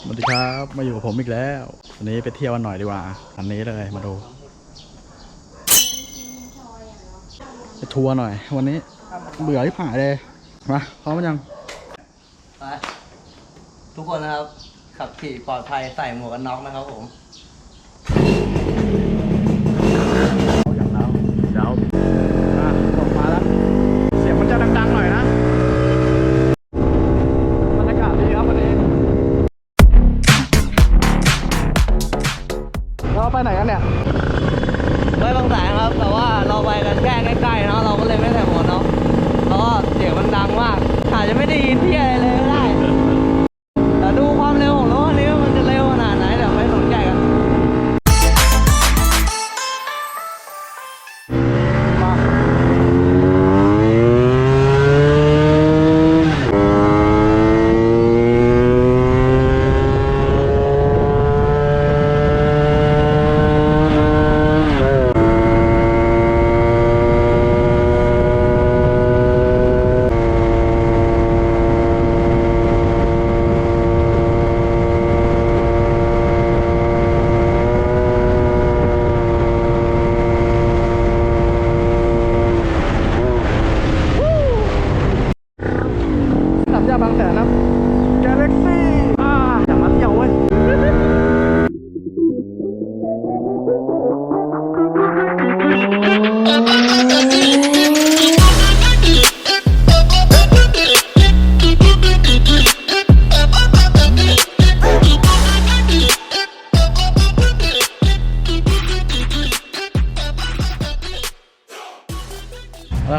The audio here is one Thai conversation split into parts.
สวัสดีครับมาอยู่กับผมอีกแล้ว วันนี้ไปเที่ยวกันหน่อยดีกว่าอันนี้เลยมาดูไปทัวร์หน่อย วันนี้เบื่อที่ผ่ายเลยมาพร้อมยังไปทุกคนนะครับขับขี่ปลอดภัยใส่หมวกกันน็อกนะครับผม ไปไหนกันเนี่ยไม่บางแสนครับ แต่ว่าเราไปกันแค่ใกล้ๆเนาะเราก็เลยไม่ใส่หมวกกันาะเพราะเสียงมันดังมากอาจจะไม่ได้ยินที่อะไร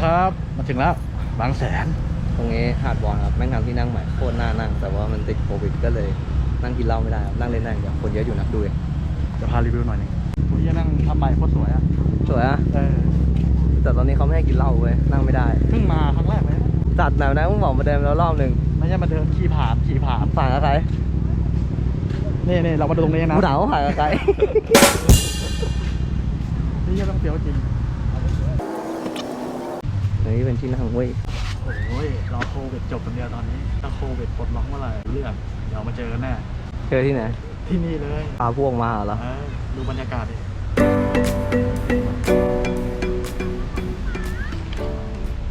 ครับ มาถึงแล้วบางแสน ตรงนี้หาดบอลครับแม่งทำที่นั่งใหม่โคตรน่านั่ง แต่ว่ามันติดโควิดก็เลยนั่งกินเหล้าไม่ได้ครับนั่งเล่นได้อย่างเดียวคนเยอะอยู่นะดูเลยจะพารีวิวหน่อยหนึงคุณจะนั่งทำใหม่โคตรสวยอะสวยอะเออแต่ตอนนี้เขาไม่ให้กินเหล้าเว้ยนั่งไม่ได้เพิ่งมาครั้งแรกเลยนะจัดแบบนั้นมึงบอกมาเดิมแล้วรอบหนึ่งไม่ใช่มาเดินขี่ผ่านขี่ผ่านผ่านกับใครนี่นี่เรามาดูตรงนี้นะกูถามว่าผ่านกับใครนี่จะต้องเสียวจริง อันนี้เป็นที่นั่งเว้ยโอ้ยรอโควิดจบคนเดียวตอนนี้ถ้าโควิดปลดล็อกเมื่อไหร่เรื่องเดี๋ยวมาเจอกันแน่เจอที่ไหนที่นี่เลยพาพวกมาเหรอเออดูบรรยากาศดิ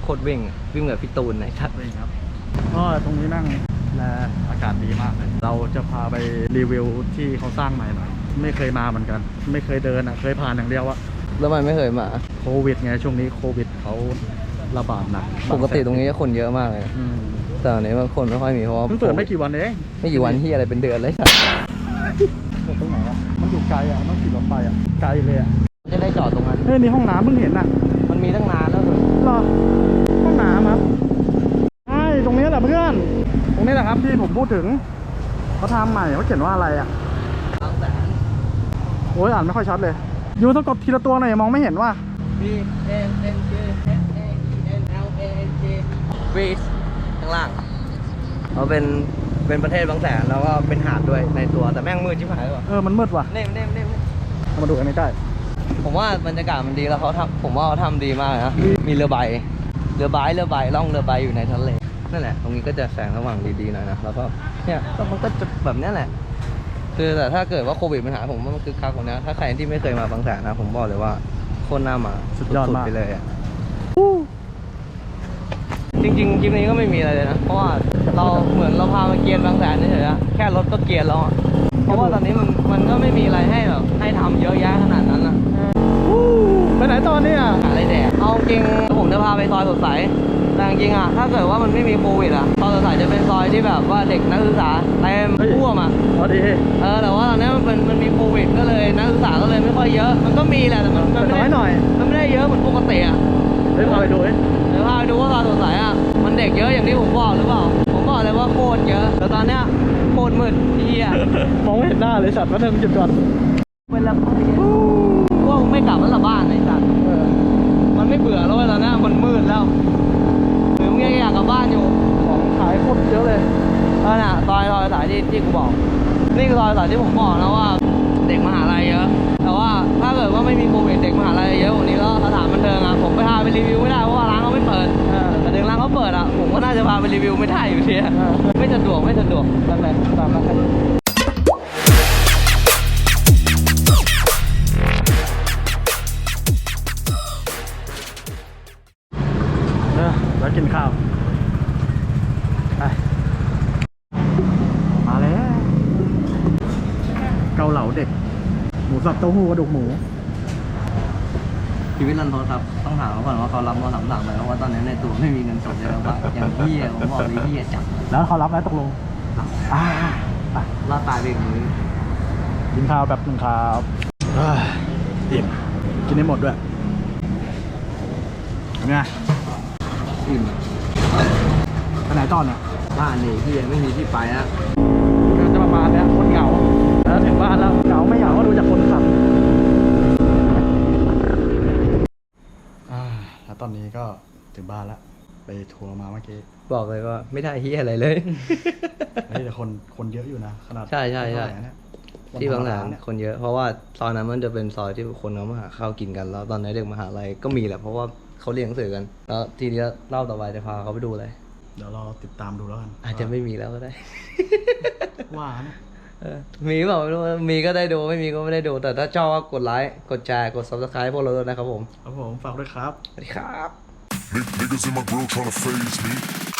โคตรวิ่งอะวิ่งแบบพี่ตูนนะชัดนี่ครับก็ตรงนี้นั่งและอากาศดีมากเลย เราจะพาไปรีวิวที่เขาสร้างใหม่หน่อยไม่เคยมาเหมือนกัน ไม่เคยเดินอะ เคยผ่านอย่างเดียวอะแล้วมันไม่เคยมา โควิดไงช่วงนี้โควิดเขา ระบาดหนักปกติตรงนี้คนเยอะมากเลย อืมแต่อันนี้มันคนไม่ค่อยมีเพราะว่าเพิ่งเปิดไม่กี่วันเองไม่กี่วันที่อะไรเป็นเดือนเลยสัตว์เปิดตรงไหนอะมันอยู่ไกลอะมันต้องขี่รถไปอะไกลเลยอะจะได้จอดตรงนั้นเฮ้ยนี่ห้องน้ำเพิ่งเห็นอะมันมีตั้งนานแล้วเลยเหรอห้องน้ำครับใช่ตรงนี้แหละเพื่อน ตรงนี้แหละครับที่ผมพูดถึงเขาทำใหม่เขาเขียนว่าอะไรอะบางแสนโอ้ยอ่านไม่ค่อยชัดเลยยูต้องกดทีละตัวหน่อยมองไม่เห็นว่า B N N J S A E N L A N J b r e e ข้างล่างเขาเป็นเป็นประเทศบางแสนแล้วก็เป็นหาดด้วยในตัวแต่แม่งมืดชิบหายเลยว่ะเออ มันมืดว่ะเน่มเน่มเน่มเน่มเอามาดูกันใกล้ผมว่าบรรยากาศมันดีแล้วเขาทำผมว่าเขาทำดีมากเลยนะมีเรือใบเรือใบเรือใบล่องเรือใบอยู่ในทะเลนั่นแหละ ตรงนี้ก็จะแสงสว่างดีๆหน่อยนะแล้วก็เนี่ยก็มันก็จะแบบเนี้ยแหละ คือแต่ถ้าเกิดว่าโควิดมันหายผมว่ามันคือคักกว่านี้ถ้าใครที่ไม่เคยมาบางแสนนะ ผมบอกเลยว่าโคตรน่ามาสุดยอดมากไปเลยอะ จริงๆคลิปนี้ก็ไม่มีอะไรเลยนะ เพราะว่าเราเหมือนเราพามาเกียนบางแสนเฉยๆอะแค่รถก็เกียนแล้วอะเพราะว่าตอนนี้มันมันก็ไม่มีอะไรให้แบบให้ทำเยอะแยะขนาดนั้นอะๆไปไหนตอนนี้อะหาอะไรแดกเอาจริงผมจะพาไปซอยสดใสแต่จริงๆอะถ้าเกิดว่ามันไม่มีโควิดอะซอยสดใสจะเป็นซอยที่แบบว่าเด็กนักศึกษาเต็มท่วมอะพอดีเออแต่ว่าตอนนี้มันเป็นมันมีโควิดก็เลยนักศึกษาก็เลยไม่ค่อยเยอะ มันก็มีแหละแต่มันมันไม่น้อยได้หน่อย มันไม่ได้เยอะเหมือนปกติอะเฮ้ยพาไปดูเอ้ยเดี๋ยวพาไปดูว่าซอยสดใสอะ มันเด็กเยอะอย่างที่ผมบอกหรือเปล่า ผมบอกเลยว่าโคตรเยอะ แต่ตอนเนี้ยโคตรมืดเฮียมองไม่เห็นหน้าเลยสัตว์ว่าเดินหยุดก่อนเป็นละพวกมึงไม่กลับมันละบ้านไอ้สัตว์เออมันไม่เบื่อแล้วเว้ยตอนเนี้ยมันมืดแล้วหรือมึงยังอยากกลับบ้านอยู่ ของขายโคตรเยอะเลยเออน่ะซอยซอยสายที่ที่กูบอก นี่คือซอยสายที่ผมบอกนะว่า เด็กมหาลัยเยอะ แต่ว่าถ้าเกิดว่าไม่มีโควิดเด็กมหาลัยเยอะวันนี้ก็สถานบันเทิงอะผมไปพาไปรีวิวไม่ได้เพราะว่าร้านเขาไม่เปิดแต่ถึงร้านเขาเปิดอะผมก็น่าจะพาไปรีวิวไม่ได้อยู่ดีไม่สะดวกไม่สะดวกนั่นแหละ เกาเหลาเด็กหมูสับเต้าหู้กระดูกหมู ชีวิตรันทดครับ ต้องถามเขาก่อนว่าเขารับมอสามสั่งไหมเพราะว่าตอนนี้ในตัวไม่มีเงินสดเลยแล้วว่าอย่างพี่อะผมบอกเลยพี่อะจับแล้วเขารับไหมตกลงอ่าไปล่าตายไปอีกมือกินข้าวแบบนึงครับอ่าอิ่มกินให้หมดด้วยเป็นไงอิ่มไปไหนต่อเนี่ยบ้านนี่พี่ไม่มีที่ไปแล้วก็จะประมาณเนี้ยคนเหงา แล้วถึงบ้านแล้วเหงาไม่เหงาก็ดูจากคนขับอ่าแล้วตอนนี้ก็ถึงบ้านแล้วไปทัวร์มาเมื่อกี้บอกเลยว่าไม่ได้เฮียอะไรเลยเฮ้ยแต่คนคนเยอะอยู่นะขนาดใช่ใช่ใช่เท่าไหร่นะที่บางหลานเนี่ยคนเยอะเพราะว่าซอยนั้นมันจะเป็นซอยที่คนเขามาหาข้าวกินกัน แล้วตอนนี้เด็กมหาลัยก็มีแหละเพราะว่าเขาเรียนหนังสือกันแล้วทีนี้เล่าต่อไปจะพาเขาไปดูอะไรเดี๋ยวเราติดตามดูแล้วกันอาจจะไม่มีแล้วก็ได้ว่านะเออ มีเปล่าไม่รู้มีก็ได้ดูไม่มีก็ไม่ได้ดู แต่ถ้าชอบก็กดไลค์ กดแชร์ กด subscribe พวกเราด้วยนะครับผม ครับผม ฝากด้วยครับ สวัสดีครับ Niggas in my grill tryna phase me.